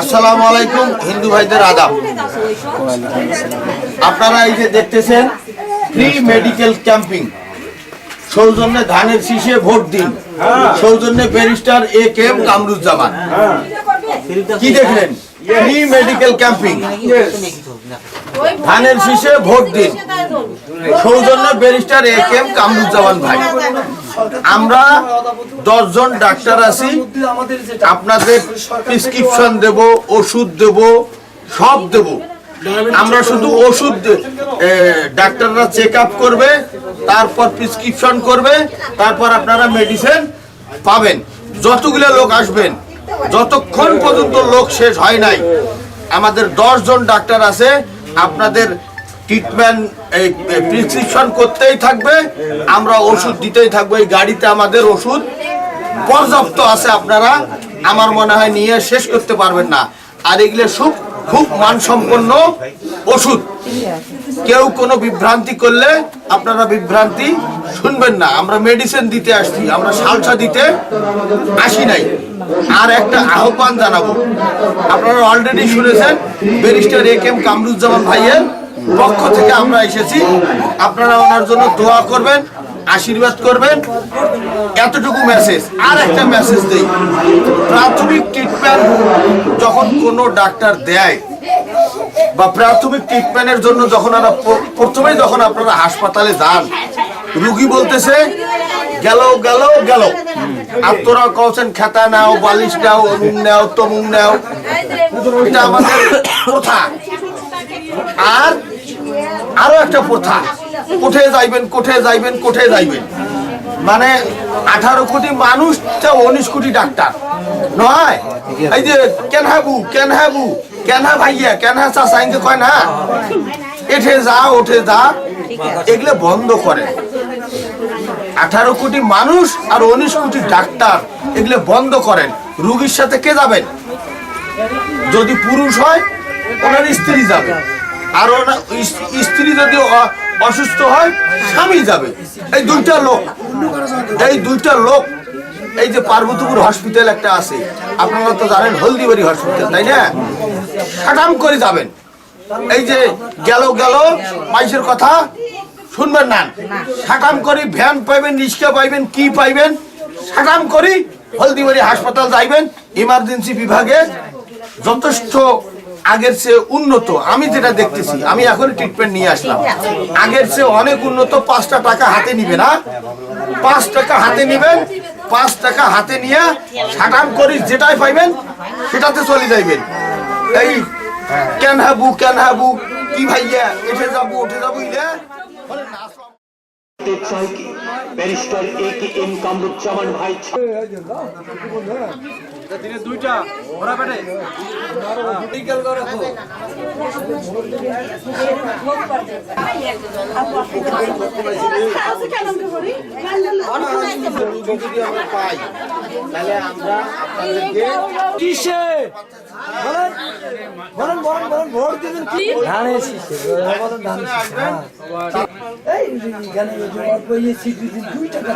আসসালামু আলাইকুম হিন্দু ভাইদের আদাব। আপনারা এই যে দেখতেছেন ফ্রি মেডিকেল ক্যাম্পিং সৌজন্যে ধানের শীষে ভোট দিন। সৌজন্যে barrister A K M Kamruzzaman. কি দেখলেন? ফ্রি মেডিকেল ক্যাম্পিং ধানের শীষে ভোট দিন। সৌজন্য ব্যারিস্টার এ এম কামরুজ্জামান ভাই। আমরা দশজন ডাক্তার আছি। আপনাদের প্রেসক্রিপশন দেব ওষুধ দেব সব দেব। আমরা শুধু ওষুধ ডাক্তাররা চেক আপ করবে তারপর প্রেসক্রিপশন করবে তারপর আপনারা মেডিসিন পাবেন। যতগুলো লোক আসবেন যতক্ষণ পর্যন্ত লোক শেষ হয় নাই আমাদের জন ডাক্তার আছে, আপনাদের ট্রিটমেন্ট প্রেসক্রিপশন করতেই থাকবে, আমরা ওষুধ দিতেই থাকব, এই গাড়িতে আমাদের ওষুধ পর্যাপ্ত আছে আপনারা, আমার মনে হয় নিয়ে শেষ করতে পারবেন না। আর এগুলো সব খুব মানসম্পন্ন ওষুধ। কেউ কোনো বিভ্রান্তি করলে আপনারা বিভ্রান্তি শুনবেন না। আমরা মেডিসিন দিতে আসছি, আমরা সালসা দিতে আসি নাই। আর একটা আহ্বান জানাব। আপনারা অলরেডি শুনেছেন ব্যারিস্টার এ কেম কামরুজ্জামান ভাইয়ের পক্ষ থেকে আমরা এসেছি। আপনারা ওনার জন্য দোয়া করবেন, আশীর্বাদ করবেন। এতটুকু মেসেজ আর একটা মেসেজ দেই। প্রাথমিক ট্রিটমেন্ট যখন কোনো ডাক্তার দেয়, বা প্রাথমিক ট্রিটমেন্টের জন্য যখন আমরা প্রথমেই যখন আপনারা হাসপাতালে যান, রুগী বলতেছে গেল গেল গেল আর তোরা কওছেন, খেতা নাও, বালিশ নাও অমুক নাও তমুক নাও। এটা আমাদের প্রথা। আর আরও একটা প্রথা। কোঠে যাইবেন কোঠে যাইবেন কোঠে যাইবেন। মানে আঠারো কোটি মানুষ উনিশ কোটি ডাক্তার। নয়? এই যে কেন হাবু কেন হাবু, কেন হা ভাইয়া, কেন হা চাষা কয় না? এঠে যা, ওঠে যা। এগুলো বন্ধ করে আঠারো কোটি মানুষ আর উনিশ কোটি ডাক্তার এগুলো বন্ধ করেন। রুগীর সাথে কে যাবেন? যদি পুরুষ হয়, ওনার স্ত্রী যাবে। আর ওনার স্ত্রী যদি অসুস্থ হয়, স্বামী যাবে। এই দুইটা লোক, এই দুইটা লোক, এই যে পার্বতীপুর হসপিটাল একটা আছে। আপনারা তো জানেন, হলদিবাড়ি হসপিটাল, তাই না? সাটাম করে যাবেন। এই যে গেল গেল মাইসের কথা শুনবেন না। সাকাম করি ভ্যান পাইবেন রিক্সা পাইবেন কি পাইবেন? সাটাম করি হলদিবাড়ি হাসপাতাল যাইবেন ইমার্জেন্সি বিভাগে। যথেষ্ট আগের চেয়ে উন্নত। আমি যেটা দেখতেছি আমি এখন ট্রিটমেন্ট নিয়ে আসলাম। আগের চেয়ে অনেক উন্নত পাঁচটা টাকা হাতে নিবে না। পাঁচ টাকা হাতে নিবেন পাঁচ টাকা হাতে নিয়ে সাটাম করি যেটাই পাইবেন সেটাতে চলে যাইবেন। এই কেন হাবু কেন হাবু কি ভাইয়া এঠে যাব উঠে যাব আসলাম। দেখতে চাই কি? Barrister A K M Kamruzzaman ভাই দিনে দুইটা ওরা পেটে যদি আমরা পাই তাহলে আমরা আপনাদেরকে কিসে? বলেন। বলেন বলেন বলেন ভোট দিবেন কি? ধানের শীষে বলেন ধানের হ্যাঁ। এই স্বীকৃতি দুই টাকা